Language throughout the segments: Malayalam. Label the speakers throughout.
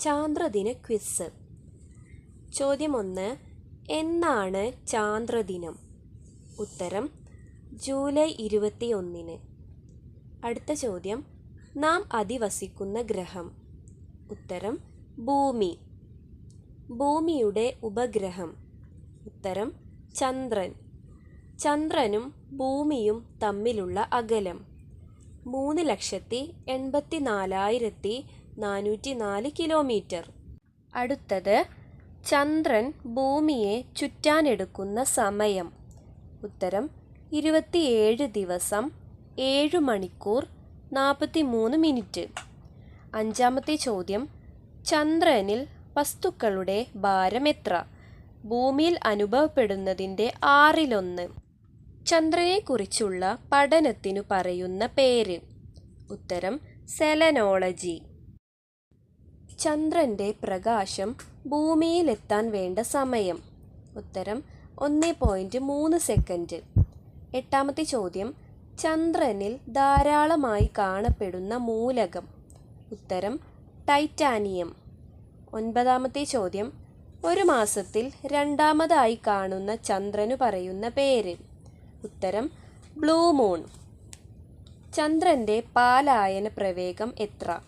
Speaker 1: ചാന്ദ്രദിന ക്വിസ്. ചോദ്യം ഒന്ന് എന്നാണ് ചാന്ദ്രദിനം? ഉത്തരം ജൂലൈ ഇരുപത്തി ഒന്നിന് അടുത്ത ചോദ്യം നാം അധിവസിക്കുന്ന ഗ്രഹം. ഉത്തരം ഭൂമി. ഭൂമിയുടെ ഉപഗ്രഹം. ഉത്തരം ചന്ദ്രൻ. ചന്ദ്രനും ഭൂമിയും തമ്മിലുള്ള അകലം. മൂന്ന് ലക്ഷത്തി എൺപത്തി നാലായിരത്തി നാനൂറ്റി നാല് കിലോമീറ്റർ. അടുത്തത് ചന്ദ്രൻ ഭൂമിയെ ചുറ്റാനെടുക്കുന്ന സമയം. ഉത്തരം ഇരുപത്തിയേഴ് ദിവസം ഏഴ് മണിക്കൂർ നാൽപ്പത്തി മൂന്ന് മിനിറ്റ്. അഞ്ചാമത്തെ ചോദ്യം ചന്ദ്രനിൽ വസ്തുക്കളുടെ ഭാരം എത്ര? ഭൂമിയിൽ അനുഭവപ്പെടുന്നതിന്റെ ആറിലൊന്ന്. ചന്ദ്രനെക്കുറിച്ചുള്ള പഠനത്തിനു പറയുന്ന പേര്. ഉത്തരം സെലനോളജി. ചന്ദ്രന്റെ പ്രകാശം ഭൂമിയിലെത്താൻ വേണ്ട സമയം. ഉത്തരം ഒന്ന് പോയിന്റ് മൂന്ന് സെക്കൻഡ് എട്ടാമത്തെ ചോദ്യം ചന്ദ്രനിൽ ധാരാളമായി കാണപ്പെടുന്ന മൂലകം. ഉത്തരം ടൈറ്റാനിയം. ഒൻപതാമത്തെ ചോദ്യം ഒരു മാസത്തിൽ രണ്ടാമതായി കാണുന്ന ചന്ദ്രനു പറയുന്ന പേര്. ഉത്തരം ബ്ലൂ മൂൺ. ചന്ദ്രന്റെ പാലായന പ്രവേഗം എത്ര?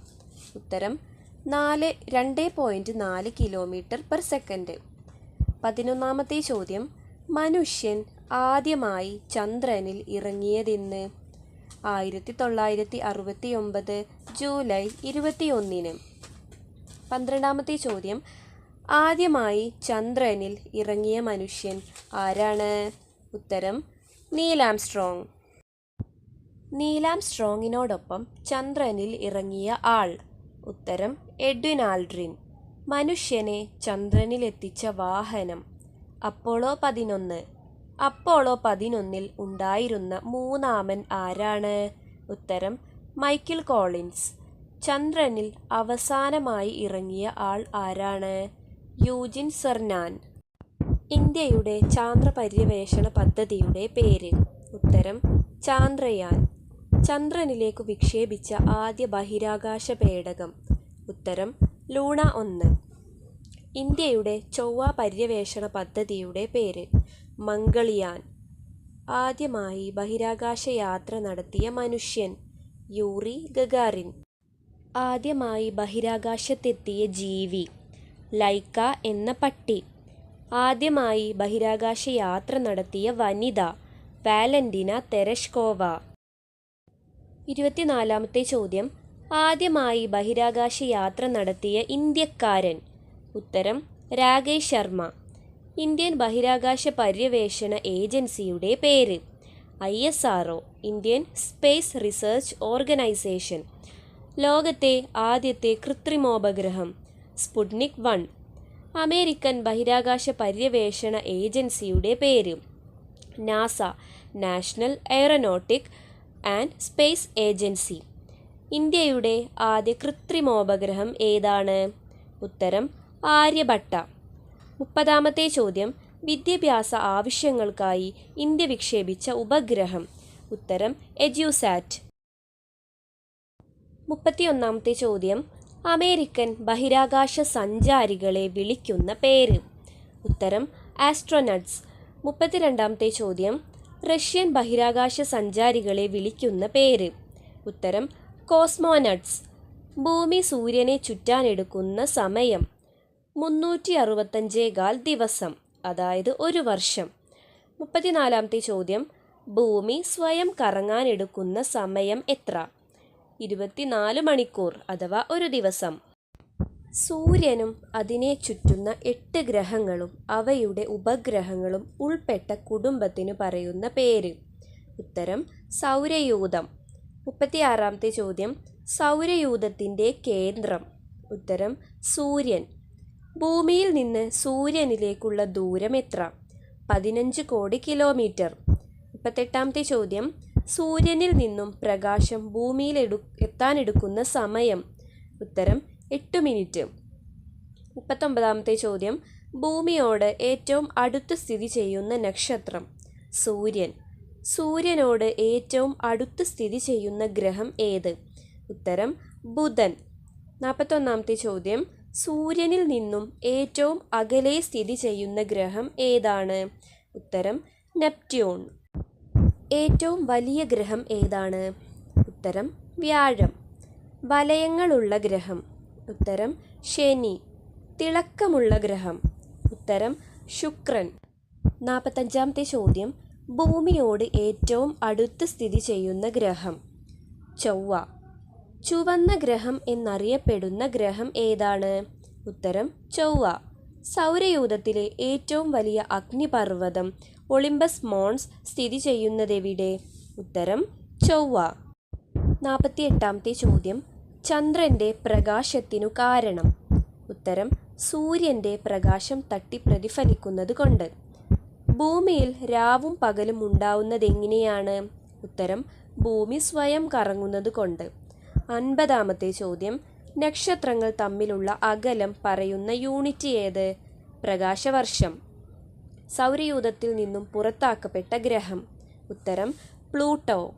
Speaker 1: ഉത്തരം നാല് രണ്ട് പോയിന്റ് നാല് കിലോമീറ്റർ പെർ സെക്കൻഡ്. പതിനൊന്നാമത്തെ ചോദ്യം മനുഷ്യൻ ആദ്യമായി ചന്ദ്രനിൽ ഇറങ്ങിയതെന്ന്. ആയിരത്തി തൊള്ളായിരത്തി അറുപത്തി ഒമ്പത് ജൂലൈ ഇരുപത്തി ഒന്നിന് പന്ത്രണ്ടാമത്തെ ചോദ്യം ആദ്യമായി ചന്ദ്രനിൽ ഇറങ്ങിയ മനുഷ്യൻ ആരാണ്? ഉത്തരം നീലാംസ്ട്രോങ് നീലാംസ്ട്രോങ്ങിനോടൊപ്പം ചന്ദ്രനിൽ ഇറങ്ങിയ ആൾ. ഉത്തരം എഡ്വിൻ ആൽഡ്രിൻ മനുഷ്യനെ ചന്ദ്രനിലെത്തിച്ച വാഹനം. അപ്പോളോ പതിനൊന്ന്. അപ്പോളോ പതിനൊന്നിൽ ഉണ്ടായിരുന്ന മൂന്നാമൻ ആരാണ്? ഉത്തരം മൈക്കിൾ കോളിൻസ്. ചന്ദ്രനിൽ അവസാനമായി ഇറങ്ങിയ ആൾ ആരാണ്? Eugene Cernan. ഇന്ത്യയുടെ ചാന്ദ്ര പര്യവേഷണ പദ്ധതിയുടെ പേര്. ഉത്തരം ചാന്ദ്രയാൻ. ചന്ദ്രനിലേക്ക് വിക്ഷേപിച്ച ആദ്യ ബഹിരാകാശ പേടകം. ഉത്തരം ലൂണ ഒന്ന്. ഇന്ത്യയുടെ ചൊവ്വ പര്യവേഷണ പദ്ധതിയുടെ പേര് മംഗളിയാൻ. ആദ്യമായി ബഹിരാകാശ യാത്ര നടത്തിയ മനുഷ്യൻ യൂറി ഗഗാറിൻ. ആദ്യമായി ബഹിരാകാശത്തെത്തിയ ജീവി ലൈക്ക എന്ന പട്ടി. ആദ്യമായി ബഹിരാകാശ യാത്ര നടത്തിയ വനിത വാലന്റിന തെരഷ്കോവ. ഇരുപത്തിനാലാമത്തെ ചോദ്യം. ആദ്യമായി ബഹിരാകാശ യാത്ര നടത്തിയ ഇന്ത്യക്കാരൻ. ഉത്തരം രാകേഷ് ശർമ്മ. ഇന്ത്യൻ ബഹിരാകാശ പര്യവേഷണ ഏജൻസിയുടെ പേര്. I S R Indian space research organisation. ലോകത്തെ ആദ്യത്തെ കൃത്രിമോപഗ്രഹം സ്പുട്നിക് വൺ. അമേരിക്കൻ ബഹിരാകാശ പര്യവേഷണ ഏജൻസിയുടെ പേര്. NASA national aeronautic and space agency. ഇന്ത്യയുടെ ആദ്യ കൃത്രിമോപഗ്രഹം ഏതാണ്? ഉത്തരം ആര്യഭട്ട. മുപ്പതാമത്തെ ചോദ്യം വിദ്യാഭ്യാസ ആവശ്യങ്ങൾക്കായി ഇന്ത്യ വിക്ഷേപിച്ച ഉപഗ്രഹം. ഉത്തരം എജ്യൂസാറ്റ്. മുപ്പത്തിയൊന്നാമത്തെ ചോദ്യം അമേരിക്കൻ ബഹിരാകാശ സഞ്ചാരികളെ വിളിക്കുന്ന പേര്. ഉത്തരം ആസ്ട്രോനട്സ്. മുപ്പത്തിരണ്ടാമത്തെ ചോദ്യം റഷ്യൻ ബഹിരാകാശ സഞ്ചാരികളെ വിളിക്കുന്ന പേര്. ഉത്തരം കോസ്മോനട്സ്. ഭൂമി സൂര്യനെ ചുറ്റാനെടുക്കുന്ന സമയം മുന്നൂറ്റി അറുപത്തഞ്ചേകാൽ ദിവസം അതായത് ഒരു വർഷം. മുപ്പത്തിനാലാമത്തെ ചോദ്യം ഭൂമി സ്വയം കറങ്ങാനെടുക്കുന്ന സമയം എത്ര? ഇരുപത്തിനാല് മണിക്കൂർ അഥവാ ഒരു ദിവസം. സൂര്യനും അതിനെ ചുറ്റുന്ന എട്ട് ഗ്രഹങ്ങളും അവയുടെ ഉപഗ്രഹങ്ങളും ഉൾപ്പെട്ട കുടുംബത്തിനു പറയുന്ന പേര്. ഉത്തരം സൗരയൂഥം. മുപ്പത്തിയാറാമത്തെ ചോദ്യം സൗരയൂഥത്തിന്റെ കേന്ദ്രം. ഉത്തരം സൂര്യൻ. ഭൂമിയിൽ നിന്ന് സൂര്യനിലേക്കുള്ള ദൂരം എത്ര? പതിനഞ്ച് കോടി കിലോമീറ്റർ. മുപ്പത്തെട്ടാമത്തെ ചോദ്യം സൂര്യനിൽ നിന്നും പ്രകാശം ഭൂമിയിൽ എടു എത്താനെടുക്കുന്ന സമയം. ഉത്തരം എട്ട് മിനിറ്റ്. മുപ്പത്തൊമ്പതാമത്തെ ചോദ്യം. ഭൂമിയോട് ഏറ്റവും അടുത്ത് സ്ഥിതി ചെയ്യുന്ന നക്ഷത്രം. സൂര്യൻ. സൂര്യനോട് ഏറ്റവും അടുത്ത് സ്ഥിതി ചെയ്യുന്ന ഗ്രഹം ഏത്? ഉത്തരം ബുധൻ. നാൽപ്പത്തൊന്നാമത്തെ ചോദ്യം. സൂര്യനിൽ നിന്നും ഏറ്റവും അകലെ സ്ഥിതി ചെയ്യുന്ന ഗ്രഹം ഏതാണ്? ഉത്തരം നെപ്റ്റ്യൂൺ. ഏറ്റവും വലിയ ഗ്രഹം ഏതാണ്? ഉത്തരം വ്യാഴം. വലയങ്ങളുള്ള ഗ്രഹം. ഉത്തരം ശനി. തിളക്കമുള്ള ഗ്രഹം. ഉത്തരം ശുക്രൻ. നാൽപ്പത്തഞ്ചാമത്തെ ചോദ്യം. ഭൂമിയോട് ഏറ്റവും അടുത്ത് സ്ഥിതി ചെയ്യുന്ന ഗ്രഹം. ചൊവ്വ. ചുവന്ന ഗ്രഹം എന്നറിയപ്പെടുന്ന ഗ്രഹം ഏതാണ്? ഉത്തരം ചൊവ്വ. സൗരയൂഥത്തിലെ ഏറ്റവും വലിയ അഗ്നിപർവതം ഒളിമ്പസ് മോൺസ് സ്ഥിതി ചെയ്യുന്നതെവിടെ? ഉത്തരം ചൊവ്വ. നാൽപ്പത്തി എട്ടാമത്തെ ചോദ്യം. ചന്ദ്രന്റെ പ്രകാശത്തിനു കാരണം. ഉത്തരം സൂര്യന്റെ പ്രകാശം തട്ടി പ്രതിഫലിക്കുന്നത് കൊണ്ട്. ഭൂമിയിൽ രാവും പകലും ഉണ്ടാവുന്നത് എങ്ങനെയാണ് ഉത്തരം ഭൂമി സ്വയം കറങ്ങുന്നത് കൊണ്ട്. അൻപതാമത്തെ ചോദ്യം നക്ഷത്രങ്ങൾ തമ്മിലുള്ള അകലം പറയുന്ന യൂണിറ്റ് ഏത്? പ്രകാശവർഷം. സൗരയൂഥത്തിൽ നിന്നും പുറത്താക്കപ്പെട്ട ഗ്രഹം. ഉത്തരം പ്ലൂട്ടോ.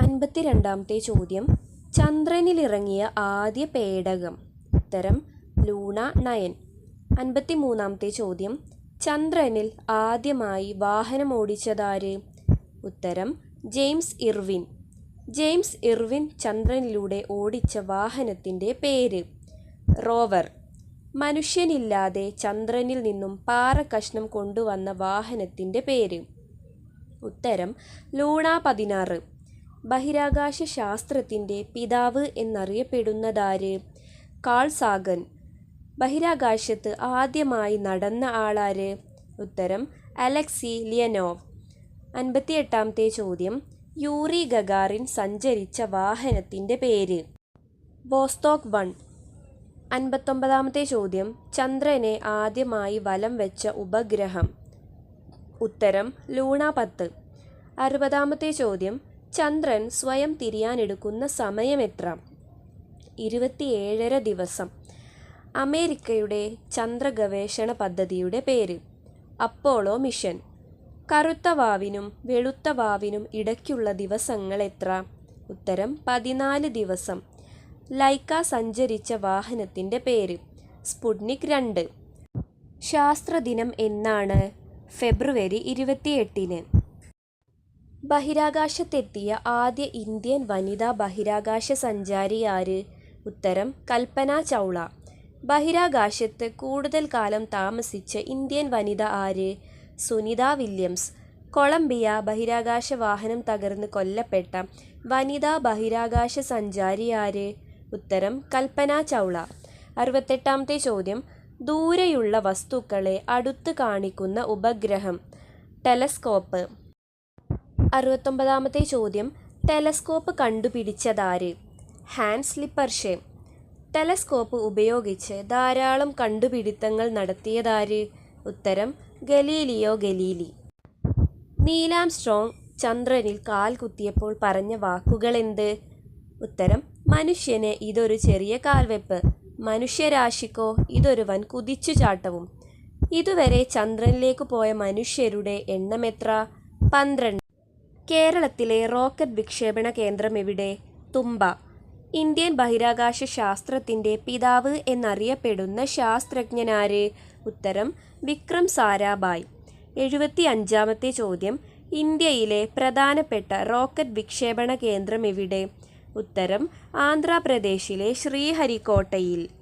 Speaker 1: അൻപത്തിരണ്ടാമത്തെ ചോദ്യം ചന്ദ്രനിലിറങ്ങിയ ആദ്യ പേടകം. ഉത്തരം ലൂണ നയൻ. അൻപത്തി മൂന്നാമത്തെ ചോദ്യം ചന്ദ്രനിൽ ആദ്യമായി വാഹനമോടിച്ചതാര്? ഉത്തരം ജെയിംസ് ഇർവിൻ. ജെയിംസ് ഇർവിൻ ചന്ദ്രനിലൂടെ ഓടിച്ച വാഹനത്തിന്റെ പേര്. റോവർ. മനുഷ്യനില്ലാതെ ചന്ദ്രനിൽ നിന്നും പാറ കഷ്ണം കൊണ്ടുവന്ന വാഹനത്തിന്റെ പേര്. ഉത്തരം ലൂണ പതിനാറ്. ബഹിരാകാശ ശാസ്ത്രത്തിന്റെ പിതാവ് എന്നറിയപ്പെടുന്നതാര്? കാൾ സാഗൻ ബഹിരാകാശത്ത് ആദ്യമായി നടന്ന ആളാര്? ഉത്തരം അലക്സി ലിയനോവ്. അൻപത്തിയെട്ടാമത്തെ ചോദ്യം യൂറി ഗഗാറിൻ സഞ്ചരിച്ച വാഹനത്തിന്റെ പേര്. വോസ്തോക്ക് വൺ. അൻപത്തൊമ്പതാമത്തെ ചോദ്യം ചന്ദ്രനെ ആദ്യമായി വലം വെച്ച ഉപഗ്രഹം. ഉത്തരം ലൂണ പത്ത്. അറുപതാമത്തെ ചോദ്യം ചന്ദ്രൻ സ്വയം തിരിയാനെടുക്കുന്ന സമയം എത്ര ഇരുപത്തിയേഴര ദിവസം. അമേരിക്കയുടെ ചന്ദ്രഗവേഷണ പദ്ധതിയുടെ പേര്. Apollo mission. കറുത്ത വാവിനും വെളുത്ത വാവിനും ഇടയ്ക്കുള്ള ദിവസങ്ങൾ എത്ര ഉത്തരം പതിനാല് ദിവസം. ലൈക്ക സഞ്ചരിച്ച വാഹനത്തിന്റെ പേര്. സ്പുട്നിക് രണ്ട്. ശാസ്ത്രദിനം എന്നാണ് ഫെബ്രുവരി ഇരുപത്തിയെട്ടിന്. ബഹിരാകാശത്തെത്തിയ ആദ്യ ഇന്ത്യൻ വനിതാ ബഹിരാകാശ സഞ്ചാരി ആര്? ഉത്തരം കൽപ്പന ചൗള. ബഹിരാകാശത്ത് കൂടുതൽ കാലം താമസിച്ച ഇന്ത്യൻ വനിത ആര്? സുനിത വില്യംസ്. കൊളംബിയ ബഹിരാകാശ വാഹനം തകർന്ന് കൊല്ലപ്പെട്ട വനിതാ ബഹിരാകാശ സഞ്ചാരി ആര്? ഉത്തരം കൽപ്പന ചൗള. അറുപത്തെട്ടാമത്തെ ചോദ്യം ദൂരെയുള്ള വസ്തുക്കളെ അടുത്ത് കാണിക്കുന്ന ഉപഗ്രഹം ടെലസ്കോപ്പ്. അറുപത്തൊമ്പതാമത്തെ ചോദ്യം ടെലസ്കോപ്പ് കണ്ടുപിടിച്ചതാര്? Hans Lippershey. ടെലസ്കോപ്പ് ഉപയോഗിച്ച് ധാരാളം കണ്ടുപിടുത്തങ്ങൾ നടത്തിയതാര്? ഉത്തരം ഗലീലിയോ ഗലീലി. നീലാം സ്ട്രോങ് ചന്ദ്രനിൽ കാൽ കുത്തിയപ്പോൾ പറഞ്ഞ വാക്കുകൾ എന്ത് ഉത്തരം മനുഷ്യന് ഇതൊരു ചെറിയ കാൽവെപ്പ്. മനുഷ്യരാശിക്കോ ഇതൊരു വൻ കുതിച്ചുചാട്ടവും. ഇതുവരെ ചന്ദ്രനിലേക്ക് പോയ മനുഷ്യരുടെ എണ്ണം എത്ര? പന്ത്രണ്ട്. കേരളത്തിലെ റോക്കറ്റ് വിക്ഷേപണ കേന്ദ്രം എവിടെ? തുമ്പ. ഇന്ത്യൻ ബഹിരാകാശ ശാസ്ത്രത്തിന്റെ പിതാവ് എന്നറിയപ്പെടുന്ന ശാസ്ത്രജ്ഞനാര്? ഉത്തരം വിക്രം സാരാഭായ്. എഴുപത്തി അഞ്ചാമത്തെ ചോദ്യം ഇന്ത്യയിലെ പ്രധാനപ്പെട്ട റോക്കറ്റ് വിക്ഷേപണ കേന്ദ്രം എവിടെ? ഉത്തരം ആന്ധ്രാപ്രദേശിലെ ശ്രീഹരിക്കോട്ടയിൽ.